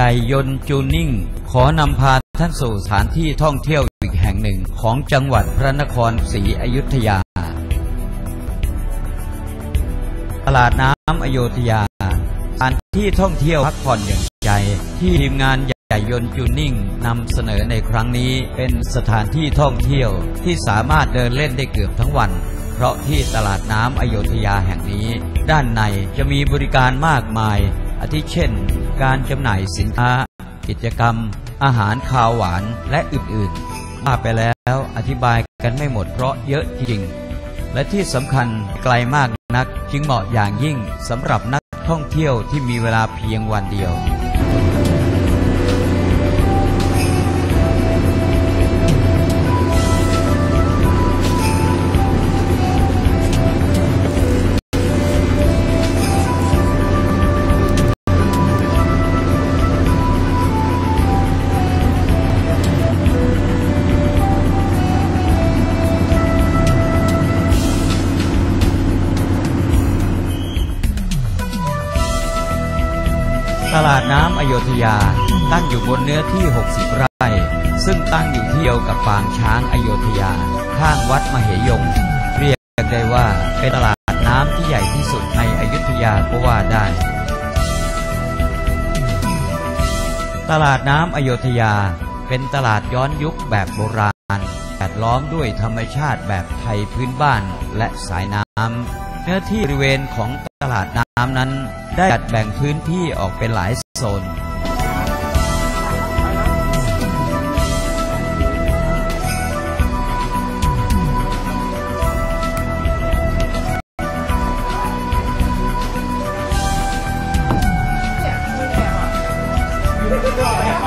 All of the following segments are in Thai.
ใหญ่ยนต์จูนิ่ง ขอนำพาท่านสู่สถานที่ท่องเที่ยวอีกแห่งหนึ่งของจังหวัดพระนครศรีอยุธยา ตลาดน้ำอโยธยาสถานที่ท่องเที่ยวพักผ่อนอย่างใจ ที่ทีมงานใหญ่ยนต์จูนิ่งนำเสนอในครั้งนี้เป็นสถานที่ท่องเที่ยวที่สามารถเดินเล่นได้เกือบทั้งวันเพราะที่ตลาดน้ำอโยธยาแห่งนี้ ด้านในจะมีบริการมากมาย อาทิเช่น การจำหน่ายสินค้า กิจกรรม อาหารคาวหวานและอื่นๆมาไปแล้วอธิบายกันไม่หมดเพราะเยอะจริง และที่สำคัญไกลมากนักจึงเหมาะอย่างยิ่งสำหรับนักท่องเที่ยวที่มีเวลาเพียงวันเดียว ตั้งอยู่บนเนื้อที่ 60 ไร่ ซึ่งตั้งอยู่ที่เดียวกับปางช้างอโยธยา ข้างวัดมเหยง เรียกได้ว่าเป็นตลาดน้ำที่ใหญ่ที่สุดในอยุธยาก็ว่าได้ ตลาดน้ำอโยธยาเป็นตลาดย้อนยุคแบบโบราณแวดล้อมด้วยธรรมชาติแบบไทยพื้นบ้านและสายน้ำเนื้อที่บริเวณของตลาดน้ำนั้น ได้จัดแบ่งพื้นที่ออกเป็นหลายโซน God.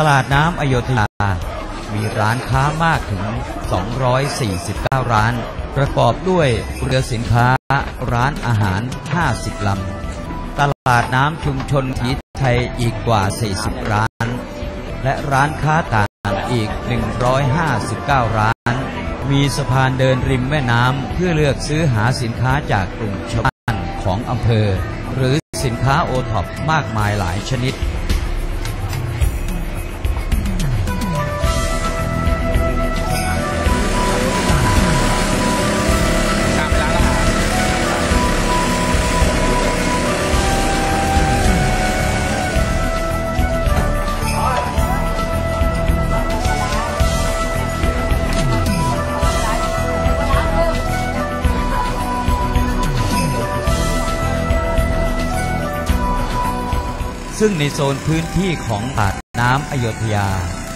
ตลาดน้ำอโยธยา มีร้านค้ามากถึง 249 ร้าน ประกอบด้วยเรือสินค้า ร้านอาหาร 50 ลำ ตลาดน้ำชุมชนถีไทยอีกกว่า 40 ร้าน และร้านค้าต่างอีก 159 ร้าน มีสะพานเดินริมแม่น้ำเพื่อเลือกซื้อหาสินค้าจากกลุ่มชาวบ้านของอำเภอ หรือสินค้าโอท็อปมากมายหลายชนิด ซึ่งในโซนพื้นที่ของตาดน้ำอโยธยา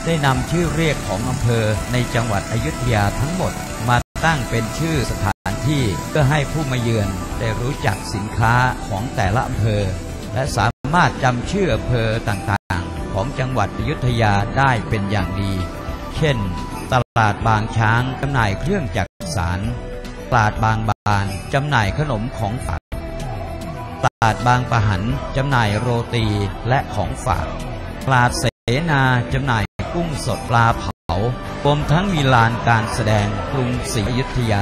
ได้นำชื่อเรียกของอำเภอในจังหวัดอยุธยาทั้งหมด มาตั้งเป็นชื่อสถานที่เพื่อให้ผู้มาเยือนได้รู้จักสินค้าของแต่ละอำเภอ และสามารถจำชื่ออำเภอต่างๆ ของจังหวัดอยุธยาได้เป็นอย่างดี เช่น ตลาดบางช้างจำหน่ายเครื่องจักรสารตลาดบางบานจำหน่ายขนมของฝาก ตลาดบางปะหันจำหน่ายโรตีและของฝาก ตลาดเสนาจำหน่ายกุ้งสดปลาเผารวมทั้งมีลานการแสดงกรุงศรีอยุธยาอา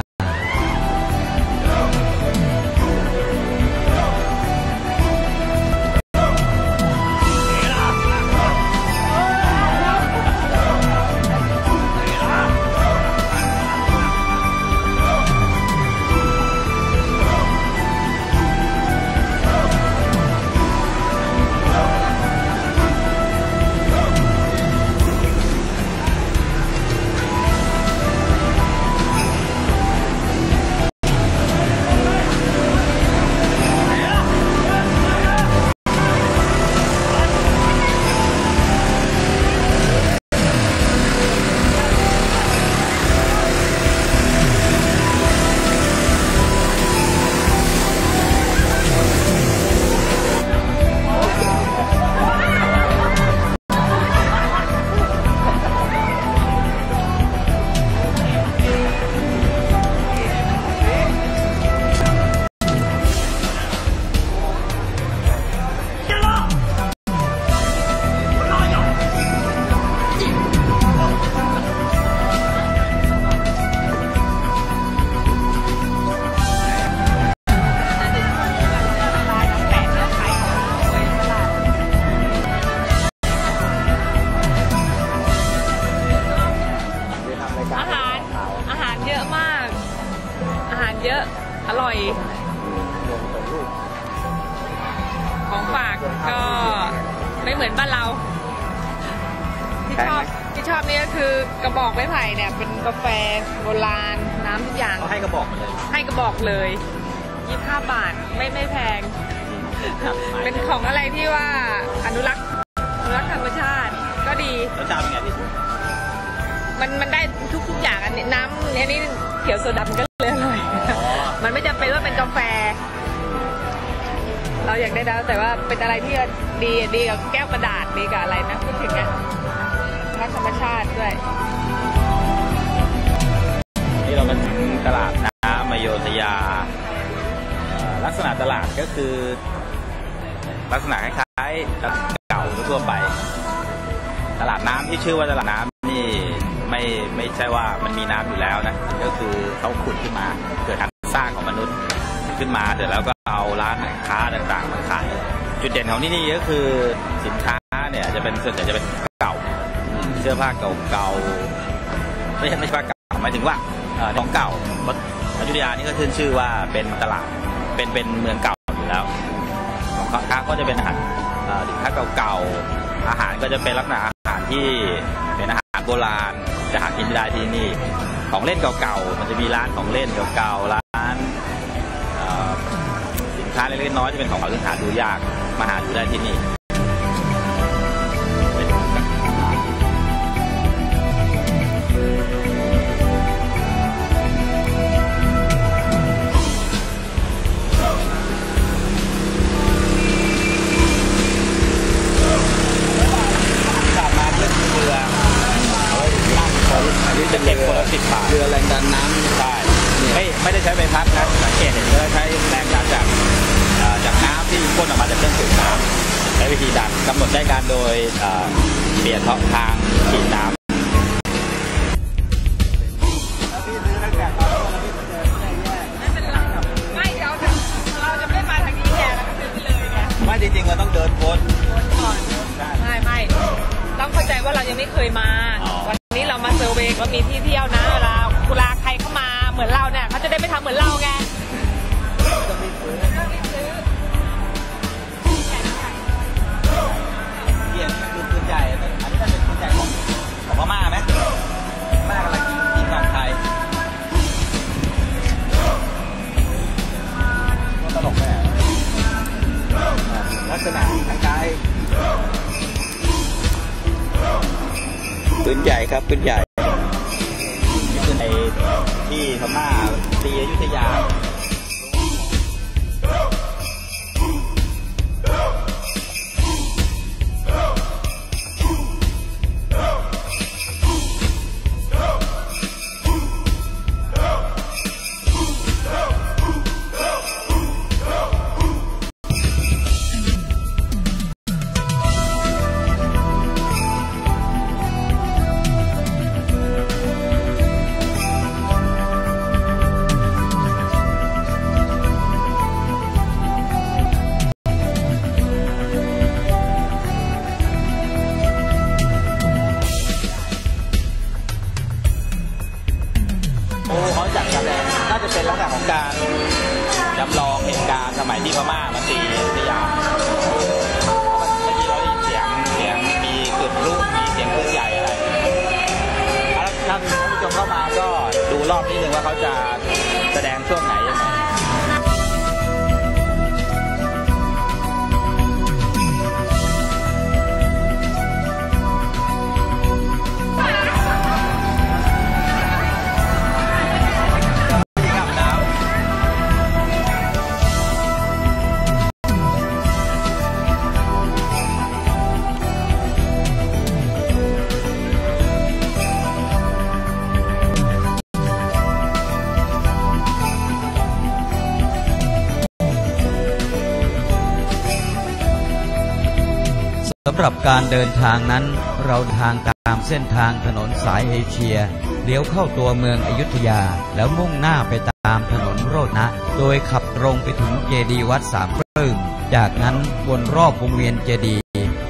อะอร่อย ของฝากก็ไม่เหมือนบ้านเรา ที่ชอบที่ชอบนี่ก็คือกระบอกไม้ไผ่เนี่ยเป็นกาแฟโบราณน้ำทุกอย่างเขาให้กระบอกมาเลย ให้กระบอกเลย25บาทไม่ไม่แพง เป็นของอะไรที่ว่าอนุรักษ์อนุรักษ์ธรรมชาติก็ดีแล้วจานเป็นไงพี่มันมันได้ทุกทุกอย่างอันนี้น้ำอันนี้เขียวโซดามันก็ อยากได้แล้วแต่ว่าเป็นอะไรที่ดีดีกับแก้วกระดาษดีกับอะไรนะพูดถึงนะรักธรรมชาติด้วยนี่เรามาถึงตลาดน้ำอโยธยา ลักษณะตลาดก็คือ ลักษณะคล้ายๆตลาดเก่าทั่วไป ตลาดน้ำที่ชื่อว่าตลาดน้ำนี่ไม่ไม่ใช่ว่ามันมีน้ำอยู่แล้วนะ ก็คือเขาขุดขึ้นมาเกิดการสร้างของมนุษย์ขึ้นมาเสร็จแล้วก็เอาร้านค้าต่างๆ จุดเด่นของที่นี่ก็คือสินค้าเนี่ยจะเป็นส่วนใหญ่จะเป็นเก่าเสื้อผ้าเก่าๆไม่ใช่ไม่ใช่ผ้าเก่าหมายถึงว่าเอ่อของเก่าเพราะอยุธยานี่ก็ขึ้นชื่อว่าเป็นตลาดเป็นเป็นเมืองเก่าอยู่แล้วของค้าก็จะเป็นอาหารเอ่อสินค้าเก่าๆอาหารก็จะเป็นลักษณะอาหารที่เป็นอาหารโบราณจะหากินไม่ได้ที่นี่ ของเล่นเก่าๆมันจะมีร้านของเล่นเก่าๆร้านเอ่อสินค้าเล็กๆน้อยๆจะเป็นของเก่าซึ่งหาดูยาก มาหาดูได้ที่นี่างฉีดน้ำไม่เป็นไรไม่เดี๋ยวเราจะไม่มาทางนี้แทนเราก็ซื้อไปเลยไงไม่จริงๆเราต้องเดินวนก่อนไม่ไม่ต้องเข้าใจว่าเรายังไม่เคยมาอ๋อวันนี้เรามาเซอร์เวย์ว่ามีที่เที่ยวนะเวลาเวลาใครเข้ามาเหมือนเราเนี่ยเขาจะได้ไม่ทำเหมือนเราไง รอบนิดนึงว่าเขาจะแสดงช่วงไหนยังไงำหรับการเดินทางนั้น เราทางตามเส้นทางถนนสายเอเชีย เลี้ยวเข้าตัวเมืองอยุธยา แล้วมุ่งหน้าไปตามถนนโรจนะ โดยขับตรงไปถึงเจดีวัดสามปลื้มจากนั้นวนรอบวงเวียนเจดี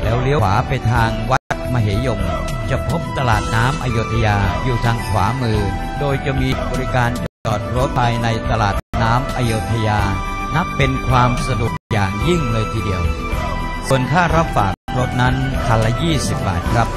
แล้วเลี้ยวขวาไปทางวัดมเหยง จะพบตลาดน้ำอยุธยาอยู่ทางขวามือ โดยจะมีบริการจอดรถภายในตลาดน้ำอยุธยา นับเป็นความสะดวกอย่างยิ่งเลยทีเดียว ส่วนค่ารับฝาก รถนั้นคันละ 20 บาทครับ